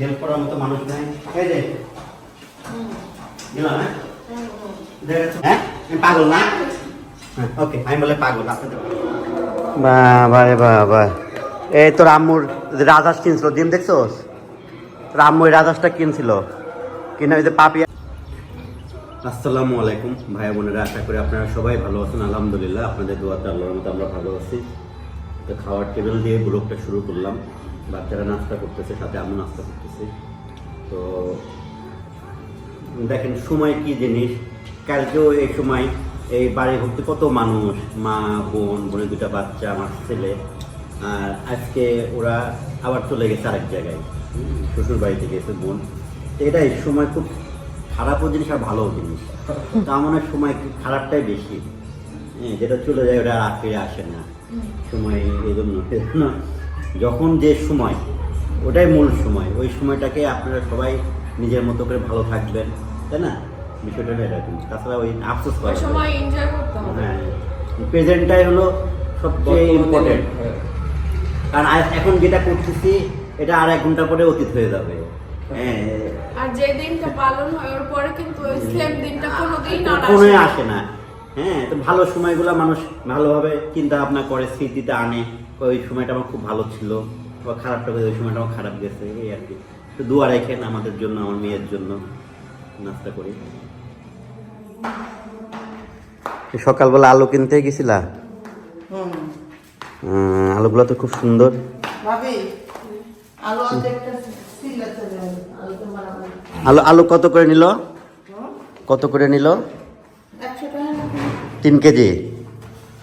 Help করার মতো মানুষ নাই। এই যে দিলাম হ্যাঁ? হ্যাঁ পাগল না? হ্যাঁ ওকে আমি বলে পাগল আপনাদের বাবা বাবা। এই তোর আম্মুর যে রাজহাঁস কিনছিল ডিম আম্মু এই রাজহাঁসটা কিনছিল। কিনে ওই যে পাপি আসসালামু আলাইকুম ভাই বোনেরা আশা করি আপনারা সবাই ভালো আছেন আলহামদুলিল্লাহ। আপনাদের দোয়াতে আল্লাহর মতো আমরা ভালো আছি। তো খাওয়ার টেবিল দিয়ে ব্লগটা শুরু করলাম। বাচ্চারা নাস্তা করতেছে সাথে আমি নাস্তা করতেছি। তো দেখেন সময় কি জিনিস? কালকেও এই সময় এই বাড়ি ভর্তি কত মানুষ? মা বোন বোনের দুটা বাচ্চা আমার ছেলে। আর আজকে ওরা আবার চলে গেছে আরেক জায়গায়। শ্বশুর বাড়িতে গেছে বোন। এটাই সময় খুব খারাপও জিনিস আর ভালো জিনিস। তা মনে হয় সময় খারাপটাই বেশি। হ্যাঁ যেটা চলে যায় ওটা আর ফিরে আসে না। সময় এই জন্য। যখন যে সময় ওটাই মূল সময়। ওই সময়টাকে আপনারা সবাই নিজের মতো করে ভালো থাকবেন তাই না? বিষয়টা এরকম। তাছাড়া ওই আফসোস ওই করা সময় এনজয় করতে হবে। হ্যাঁ প্রেজেন্টটাই হলো সবচেয়ে ইম্পর্টেন্ট কারণ এখন যেটা করতেছি এটা আর এক ঘণ্টা পরে অতীত হয়ে যাবে। হ্যাঁ। আর যে দিনটা পালন হয় ওর পরে কিন্তু ওই সেম দিনটা কোনোদিন আর আসে আসে না। হ্যাঁ তো ভালো সময়গুলো মানুষ ভালোভাবে চিন্তা ভাবনা করে স্মৃতিতে আনে। ওই সময়টা আমার খুব ভালো ছিল। বা খারাপটা ওই সময়টা আমার খারাপ গেছে এই আর কি। তো দুয়া রেখেন আমাদের জন্য আমার মেয়ের জন্য। নাস্তা করি। সকালবেলা আলু কিনতে গেছিলা? আলুগুলো তো খুব সুন্দর। আলু আলু তো বানাবেন আলু আলু কত করে নিল? কত করে নিল? তিন কেজি।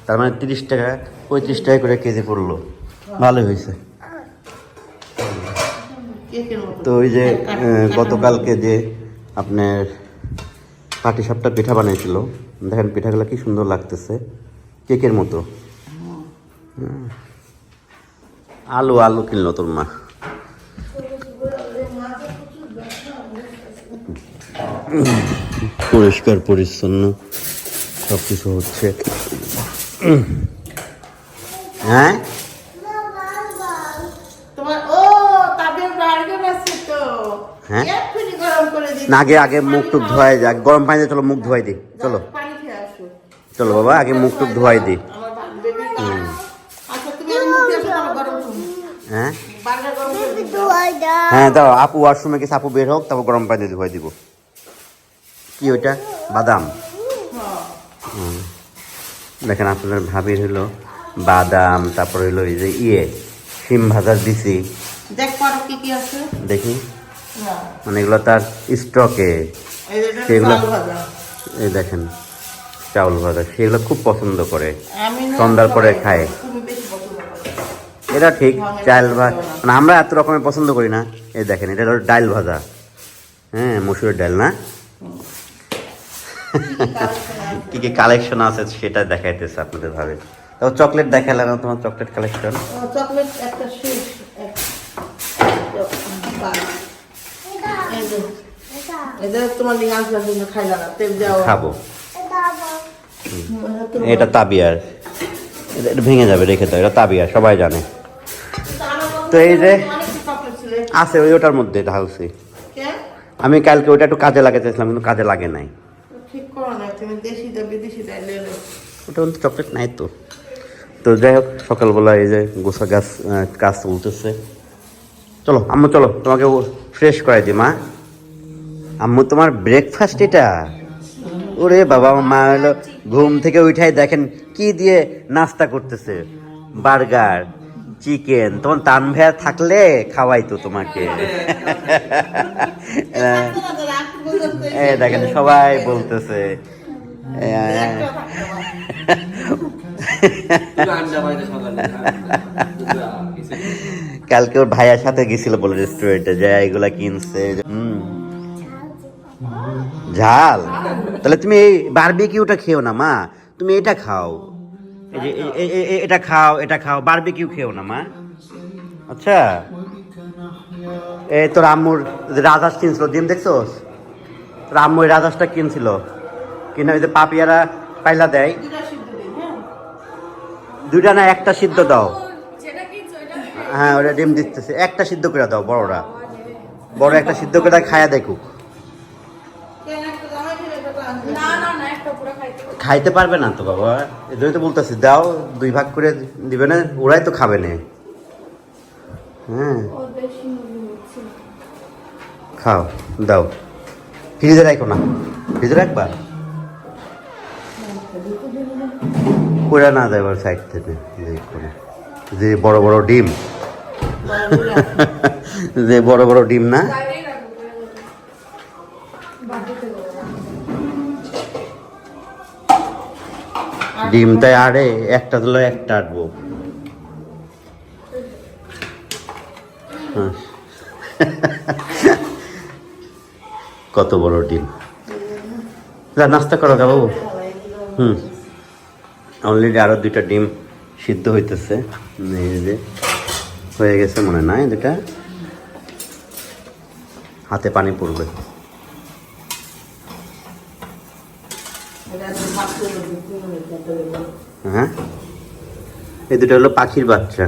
তার মানে তিরিশ টাকা পঁয়ত্রিশ টাকা করে কেজি পড়ল। ভালোই হয়েছে। তো ওই যে। গতকালকে যে আপনার পাটি সাপটা পিঠা বানিয়েছিল দেখেন পিঠাগুলো কি সুন্দর লাগতেছে কেকের মতো। আলু আলু কিনলো তোর মা। পরিষ্কার পরিচ্ছন্ন সব কিছু হচ্ছে। হ্যাঁ তোমার ও তাদের বার্গার আছে তো হ্যাঁ? এক্ষুনি গরম করে দিই না আগে আগে মুখ টুক ধোয়াই যাক গরম পানিতে চলো মুখ ধোয়াই দিই চলো। চলো বাবা আগে মুখ টুক ধোয়াই দিই করব হ্যাঁ? হ্যাঁ দাও আপু ওয়াশরুমে গেছে আপু বের হোক তারপর গরম পানি ধোয়াই দিব। কি ওইটা? বাদাম। দেখেন আপনাদের ভাবির হলো বাদাম তারপর হলো এই যে ইয়ে সিম ভাজার দিছি। দেখ। মানে এগুলো তার স্টকে। সেগুলো- এই দেখেন চাউল ভাজা। সেগুলো খুব পছন্দ করে। সন্ধ্যার পরে খায়। এটা ঠিক চাল ভাজা। মানে আমরা এত রকমের পছন্দ করি না। এই দেখেন এটা হলো ডাল ভাজা। হ্যাঁ মসুরের ডাল না? কি কি কালেকশন আছে সেটা দেখাইতেছে আপনাদের ভাবে। তো চকলেট দেখালে না তোমার চকলেট কালেকশন। চকলেট একটা শেষ এটা। তোমার লিগে জন্য খাইলা না তেল দেওয়া। খাব। এটা তাবিয়ার। এটা ভেঙে যাবে রেখে দাও এটা তাবিয়ার সবাই জানে। তো এই যে- আছে ওই ওটার মধ্যে ঢালছি আমি কালকে ওটা একটু কাজে লাগাতে চাইছিলাম কিন্তু কাজে লাগে নাই। ঠিক করো না তুমি দেশি দা বিদেশি দা লেলো ওটা কিন্তু চকলেট নাই তো। তো যাই হোক সকালবেলা এই যে গোসা গাছ কাজ চলতেছে। চলো আম্মু চলো তোমাকে ফ্রেশ করাই দি মা। আম্মু তোমার ব্রেকফাস্ট এটা? ওরে বাবা আমার মা হলো ঘুম থেকে উঠাই দেখেন কি দিয়ে নাস্তা করতেছে। বার্গার চিকেন তোমার তান ভেয়া থাকলে খাওয়াই তো তোমাকে। দেখেন সবাই বলতেছে। কালকে ওর ভাইয়ার সাথে গেছিল বলে রেস্টুরেন্টে যে এগুলা কিনছে। ঝাল? তাহলে তুমি এই বারবিকিউটা খেও না, মা। তুমি এটা খাও। এটা খাও এটা খাও বারবিকিউ খেও না, মা। আচ্ছা। এই তোর আম্মুর রাজাস কিনছিল, ডিম আম্মু ওই রাজহাঁসটা কিনছিল। কিনে ওই যে পাপিয়ারা পাইলা দেয়। দুইটা না একটা সিদ্ধ দাও। হ্যাঁ ওটা ডিম দিতেছে। একটা সিদ্ধ করে দাও, বড়রা। বড় একটা সিদ্ধ করে খায়া দেখুক খাইতে পারবে না তো বাবা। এই জন্যই তো বলতেছি, দাও, দুই ভাগ করে দিবে না, ওরাই তো খাবে না। হ্যাঁ। খাও, দাও। ফ্রিজে রাখো না। ফ্রিজে রাখবা? পুরা না দেবার সাইড থেকে। যে বড় বড় ডিম। যে বড় বড় ডিম না? দেবো। ডিমটাই আরে, একটা দিলে, একটা আটবো। হ্যাঁ। কত বড় ডিম। যা, নাস্তা করো বাবু। হুম। অলরেডি আরও দুইটা ডিম সিদ্ধ হইতেছে। এই যে। হয়ে গেছে মনে নাই? দুটা হাতে পানি পড়বে। হ্যাঁ? এই দুটো হলো পাখির বাচ্চা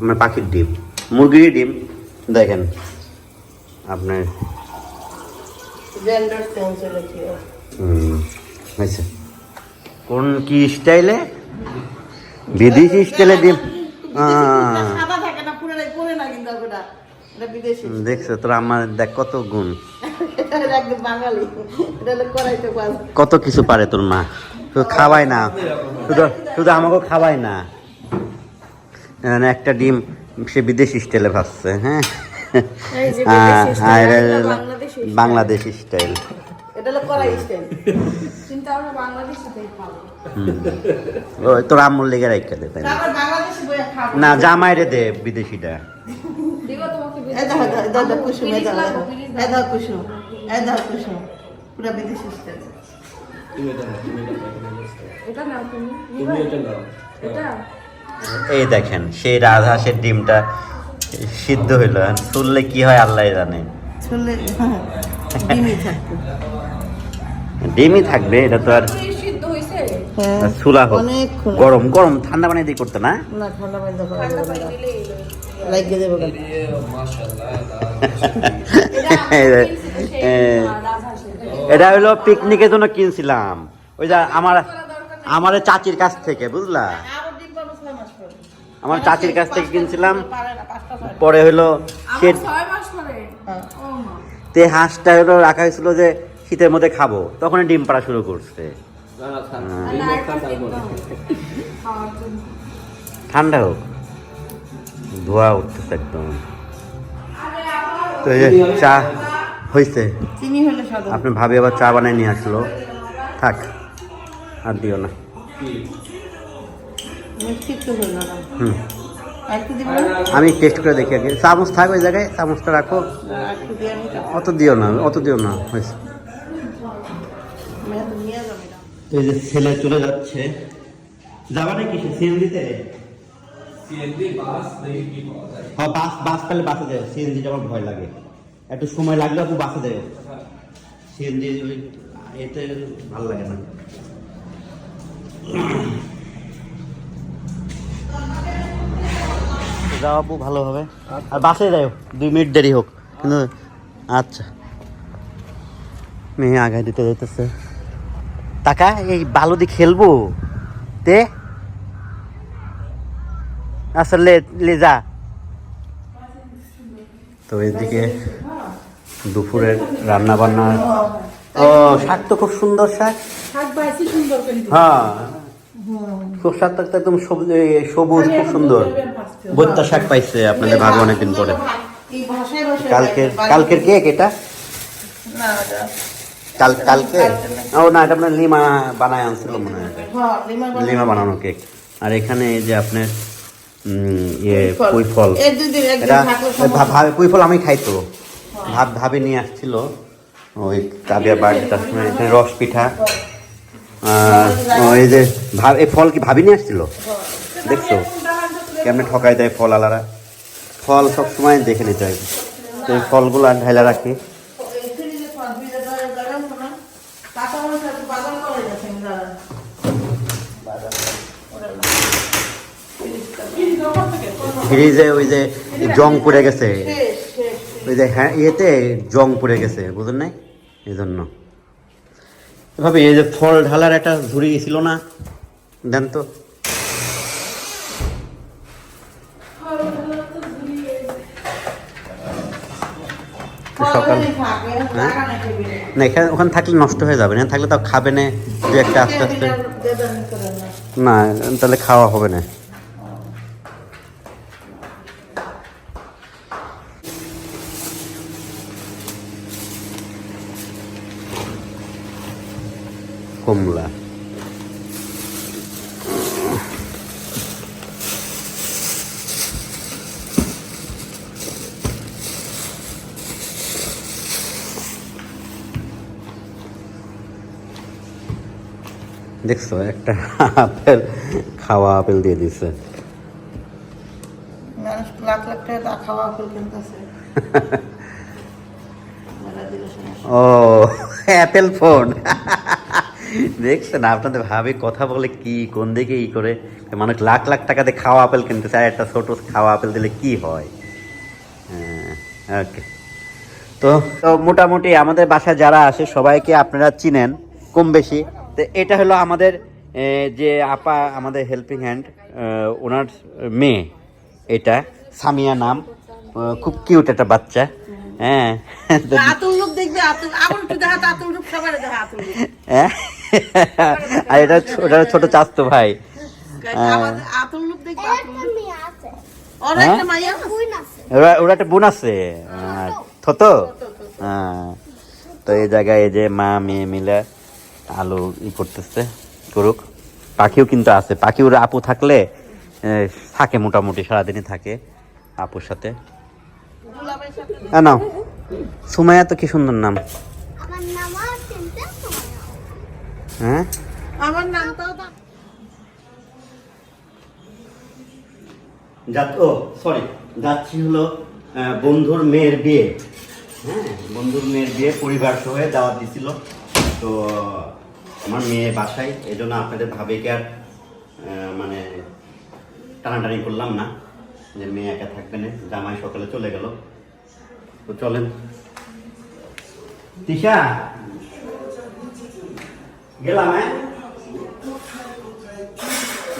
মানে পাখির ডিম। মুরগির ডিম দেখেন। আপনার হয়? হুম, হয়েছে। কোন কি স্টাইলে? বিদেশি স্টাইলে ডিম সাদা থাকে না পুরো পরে না কিন্তু ওটা এটা বিদেশি দেখছ তোর আমার দেখ কত গুণ। এটা হলো একদম বাঙালি। এটা হলো করাইতে পারে কত কিছু পারে তোর মা। শুধু খাওয়াই না। শুধু শুধু আমাকে খাওয়াই না। মানে একটা ডিম সে বিদেশি স্টাইলে ভাবছে হ্যাঁ? বাংলাদেশি স্টাইল তোর আম্মুর লেগে রাখতে দে না জামাইরে দে বিদেশিটা। এই কুসুম কুসুম কুসুম পুরো বিদেশি স্টাইল দেখেন সেই রাজহাঁসের ডিমটা সিদ্ধ হইল। তুললে কি হয় আল্লাহ জানে। ডিমই থাকবে। এটা তো আর পুরি সিদ্ধ হইছে। হ্যাঁ চুলা হোক। গরম গরম ঠান্ডা পানি দিয়ে করতে না? না ঠান্ডা হলো। লাগিয়ে দেবো এটা হলো পিকনিকের জন্য কিনছিলাম। ওই যে আমার আমার চাচির কাছ থেকে বুঝলা? আমার চাচির কাছ থেকে কিনছিলাম। পারে হলো সে হ্যাঁ। তে হাঁসটা হলো রাখা হয়েছিল যে শীতের মধ্যে খাব। তখন ডিম পাড়া শুরু করছে। জন্য। ঠান্ডা হোক। ধোয়া উঠতেছে একদম। তো এই যে চা হয়েছে চিনি হলে সাদা আপনি ভাবি আবার চা বানাই নিয়ে আসলো। থাক আর দিও না। মিষ্টি একটু হলো না। হুম। আমি টেস্ট করে দেখি আগে। চামচ থাক ওই জায়গায় চামচটা রাখো। অত দিও না অত দিও না হয়েছে। আমি এত নিয়ে যাব না। এই যে ছেলে চলে যাচ্ছে। যাবা নাকি সে সিএনজিতে? হ্যাঁ বাস বাস পেলে বাসে দেয় সিএনজিটা আমার ভয় লাগে। একটু সময় লাগলে আপু বাসে দেয় সিএনজি ওই, এতে ভালো লাগে না। যাও আপু, ভালো হবে। আর বাসে যাও দুই মিনিট দেরি হোক। কিন্তু আচ্ছা। মেয়ে আগায় দিতে যেতেছে টাকা এই বালু দিয়ে খেলব। তে আচ্ছা লে লে যা। তো এদিকে দুপুরের রান্না বান্না ও শাক তো খুব সুন্দর শাক। শাক বাইছি সুন্দর করে হ্যাঁ। খুব শাকটা তো একদম সবুজ সবুজ খুব সুন্দর। বত্তা শাক পাইছে আপনাদের ভাবে অনেকদিন পরে। এই কালকের কালকের কেক এটা? কাল কালকে? ও না এটা আপনার লিমা বানায় আনছিল মনে হয়। হ্যাঁ লিমা বানানো। কেক। আর এখানে এই যে আপনার। পুঁই ফল। এই দিন একদিন এটা থাকলে ভা- ভা- পুঁই ফল আমি খাই তো। ভাব ভাবে নিয়ে আসছিল। ওই কাবিয়া সময় রস পিঠা। ওই যে ভাব এই ফল কি ভাবি নিয়ে আসছিল? দেখছ? কেমনে ঠকাই দেয় ফল আলারা? ফল সব সময় দেখে নিতে হয়। তো এই ফলগুলো ঢাইলা রাখি এই ফ্রিজে ফল, ফ্রিজে ধরে লাগান তো না। কাঁচা মরিচ একটু বাদাম করে গেছে, আমি দাঁড়ান। ফ্রিজে ওই যে জং পড়ে গেছে। ওই যে হ্যাঁ ইয়েতে জং পড়ে গেছে বুঝলেন নাই? এই জন্য এভাবে এই যে ফল ঢালার একটা ঝুড়ি ছিল না দেন তো সকাল হ্যাঁ? না এখানে ওখানে থাকলে নষ্ট হয়ে যাবে না? থাকলে তাও খাবে না দু একটা আস্তে আস্তে। না তাহলে খাওয়া হবে না। কমলা। দেখছ একটা আপেল খাওয়া আপেল দিয়ে দিছে। আপেল কিনতেছে। ও অ্যাপেল ফোন দেখছেন? আপনাদের ভাবে কথা বলে কি কোন দিকে ই করে? মানুষ লাখ লাখ টাকাতে খাওয়া আপেল কিনতে চায় একটা ছোটো খাওয়া আপেল দিলে কি হয়? ওকে। তো তো মোটামুটি আমাদের বাসায় যারা আসে সবাইকে আপনারা চিনেন কম বেশি। তো এটা হলো আমাদের যে আপা আমাদের হেল্পিং হ্যান্ড ওনার মেয়ে। এটা সামিয়া নাম। খুব কিউট একটা বাচ্চা। হ্যাঁ। তো আতুল লোক দেখবে আতুল আবার একটু দেখা আতুল লোক সবার দেখা আতুল হ্যাঁ? আর এটা ছো- ওটা ছোট চাস্তো ভাই। হ্যাঁ। ওর? একটা বোন আছে। থতো হ্যাঁ তো এই জায়গায় এই যে মা মেয়ে মিলে আলু ই করতেছে করুক। পাখিও কিন্তু আছে। পাখি ওরা আপু থাকলে থাকে মোটামুটি সারাদিনই থাকে আপুর সাথে। নাও। সুমাইয়া তো কি সুন্দর নাম। হ্যাঁ? আমার নামটাও তো যা ও সরি যাচ্ছি হলো আহ, বন্ধুর মেয়ের বিয়ে। হ্যাঁ বন্ধুর মেয়ের বিয়ে পরিবার সহ দাওয়াত দিছিল। তো আমার মেয়ে বাসায় এই জন্য আপনাদের ভাবিকে আর আহ, মানে টানাটানি করলাম না যে মেয়ে একা থাকবে না জামাই সকালে চলে গেল। তো চলেন। তিশা গেলাম হ্যাঁ?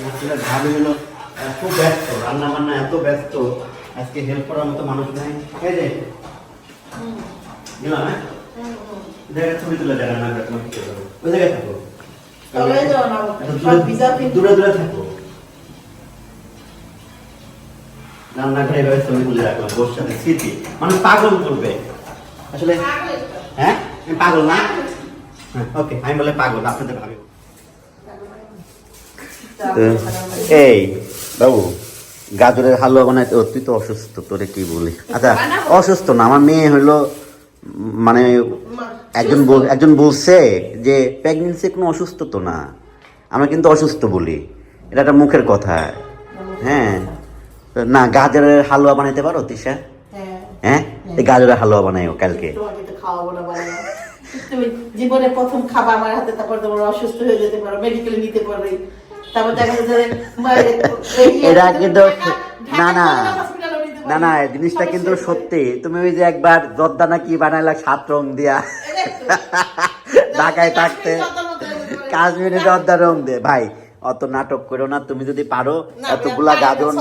আসলে ভাবি হলো খুব ব্যস্ত রান্না বান্না এত ব্যস্ত আজকে হেল্প করার মতো মানুষ নাই। এই যে গেলাম হ্যাঁ? জায়গা ছবি তুলে যায় রান্না করে তোমার কিছু করব। ওই জায়গায় থাকো। না দূরে- দূরে থাকো। রান্নাঘরে এভাবে ছবি তুলে রাখলাম বোর স্মৃতি। মানুষ পাগল করবে। আসলে হ্যাঁ? পাগল না? ওকে আমি বলে পাগল আপনাদের ভাবি। এই বাবু গাজরের হালুয়া বানাইতে তুই তো অসুস্থ তোরে কি বলি? আচ্ছা অসুস্থ না আমার মেয়ে হলো মানে একজন বল- একজন বলছে যে প্রেগনেন্সি কোনো অসুস্থ তো না। আমরা কিন্তু অসুস্থ বলি। এটা একটা মুখের কথা। হ্যাঁ। না গাজরের হালুয়া বানাইতে পারো তিশা? হ্যাঁ। হ্যাঁ? গাজরের হালুয়া বানাইও কালকে। তুমি জীবনে প্রথম খাবা আমার হাতে তারপর তোমার অসুস্থ হয়ে যেতে পারো মেডিকেলে নিতে পারবে তারপর দেখা যাচ্ছে এটা কিন্তু না না। না না জিনিসটা কিন্তু সত্যি। তুমি ওই যে একবার জর্দা না কি বানাইলা সাত রং দিয়া। ঢাকায় থাকতে। কাশ্মীরে জর্দা রং দে। ভাই অত নাটক করো না তুমি যদি পারো এতগুলা গাজর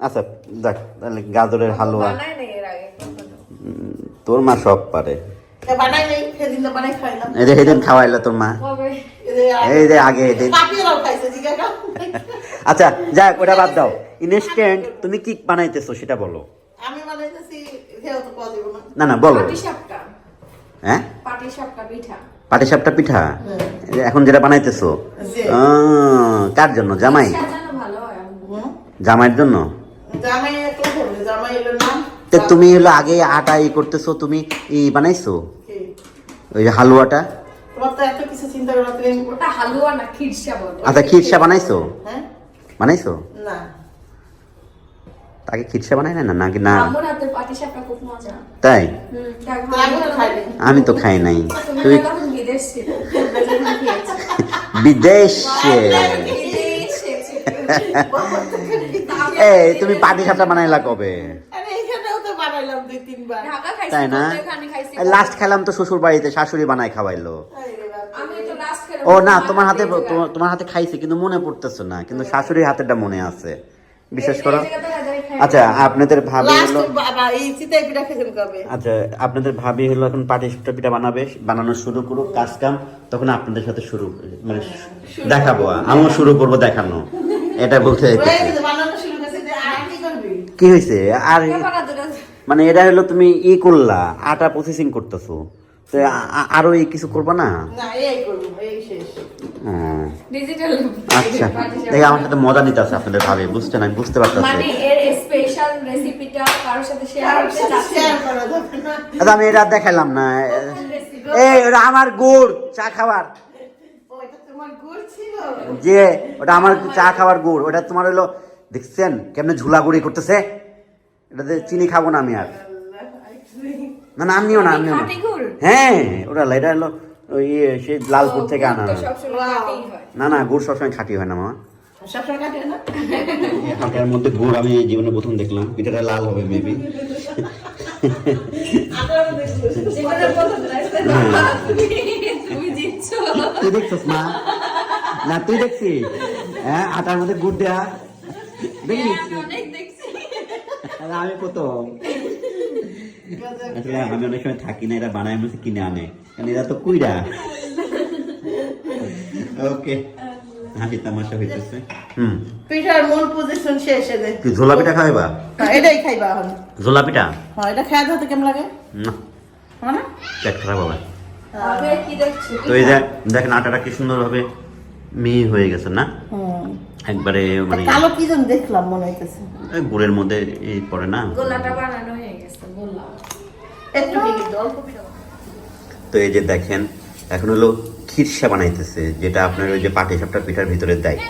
আচ্ছা দেখ তাহলে গাজরের হালুয়া। এর তোর মা সব পারে। এই যে সেদিন খাওয়াইলো তোর মা। এই যে আগে। এদিন আচ্ছা যাক ওটা বাদ দাও। ইনস্ট্যান্ট তুমি কি বানাইতেছো সেটা বলো। আমি বানাইতেছি না। না না বলো। পাটি সাপটা। হ্যাঁ? পাটি সাপটা পিঠা। পাটিসাপটা পিঠা? হ্যাঁ। এখন যেটা বানাইতেছো। কার জন্য? জামাই? জামাইয়ের জন্য? তুমি হলো আগে আটা ই করতেছো তুমি ই বানাইছো? ওই যে হালুয়াটা? তোমার তো এত কিছু চিন্তা করো তুমি ওটা হালুয়া না খিরসা বলে? আচ্ছা খিরসা বানাইছো? হ্যাঁ। বানাইছো? না। তাকে খিরসা বানাই না? নাকি না? তাই? আমি তো খাই নাই। তুই বিদেশ। ছিল তখন খেয়েছি। বিদেশে। বিদেশে এই তুমি পাটি সাপটা বানাইলা কবে? বানাইলাম দুই তিন দুইবার ঢাকা খাইছি তাই না? খাইছি লাস্ট খেলাম তো শ্বশুর বাড়িতে শাশুড়ি বানায় খাওয়াইলো। আরে বাবা। আমি তো লাস্ট খেলাম ও না তোমার হাতে তোমার- তোমার হাতে খাইছে কিন্তু মনে পড়তেছে না কিন্তু শাশুড়ির হাতেরটা মনে আছে। বিশেষ করো আচ্ছা আপনাদের ভাবি হলো? আচ্ছা আপনাদের ভাবি হলো এখন পাটি সুটা পিঠা বানাবে বানানো শুরু করুক কাজ কাম তখন আপনাদের সাথে শুরু মানে দেখাবো আমিও শুরু করব দেখানো। এটা বলতে? কি হয়েছে? আর মানে এটা হলো তুমি ই করলা আটা প্রসেসিং করতেছো। তো আরও এই কিছু করবা না? না, করব, এই শেষ। হুম। ডিজিটাল আচ্ছা দেখে আমার সাথে মজা নিতে আছে আপনাদের ভাবে বুঝছেন? আমি বুঝতে পারতেছি। মানে। আচ্ছা আমি এটা দেখাইলাম না। এই ওটা আমার গুড় চা খাবার। গুড় যে ওটা আমার চা খাওয়ার গুড় ওটা তোমার হলো দেখছেন? কেমনে ঝুলা গুড়ি করতেছে? এটাতে চিনি খাব না আমি আর। না না আমিও না আমিও না। হ্যাঁ ওটা এটা হলো ওই ইয়ে, সেই লালপুর থেকে আনা হয়। না না গুড় সবসময় খাঁটি হয় না মামা? এখানকার মধ্যে গুড় আমি জীবনে প্রথম দেখলাম পিঠাটা লাল হবে মেবি জিতছ। তুই দেখছিস মা? না তুই দেখছিস? হ্যাঁ আটার মধ্যে গুড় দেয়া। দেখিস আমি অনেক দেখছি আরে আমি প্রথম। আসলে আমি অনেক সময় থাকি না এরা বানায় মনে হচ্ছে কিনে আনে। কারণ এরা তো কুইরা। ওকে। হাসি তামাশা হইতেছে। হুম। পিঠার মূল পজিশন শেষ এদের কি ঝোলা পিঠা খাইবা হ্যাঁ, এটাই খাইবা এখন। ঝোলা পিঠা? হ্যাঁ এটা খাওয়া কেমন লাগে? না। হয় না পেট খারাপ হবে। আমি কি দেখছি? তো এই যে দেখেন আটাটা কি সুন্দর ভাবে মিহি হয়ে গেছে না? হুম। একবারে মানে কালো কি যেন দেখলাম মনে হইতেছে। গুড়ের মধ্যে এই পড়ে না। গোলাটা বানানো হয়ে গেছে বললাম একটু কিন্তু অল্প তো এই যে দেখেন এখন হলো খিরসা বানাইতেছে যেটা আপনার ওই যে পাটি সাপটা পিঠার ভিতরে দেয়।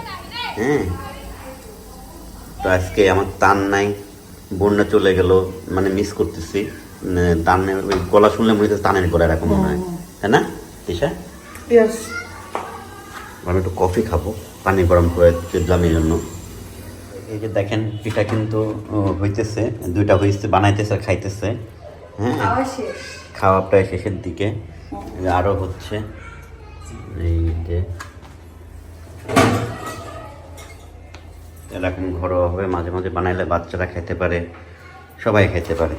হ্যাঁ? তো আজকে আমার তান নাই বন্যা চলে গেল মানে মিস করতেছি। মানে তানের ওই গলা শুনলে মনে হচ্ছে তানের গলা এরকম মনে হয়। তাই না তিশা? আমি একটু কফি খাব। পানি গরম করে এই জন্য। এই যে দেখেন পিঠা কিন্তু হইতেছে দুইটা হইতেছে বানাইতেছে আর খাইতেছে হ্যাঁ? খাওয়া প্রায় শেষের দিকে। এই যে আরও হচ্ছে। এই যে এরকম ঘরোয়াভাবে মাঝে মাঝে বানাইলে বাচ্চারা খেতে পারে সবাই খেতে পারে।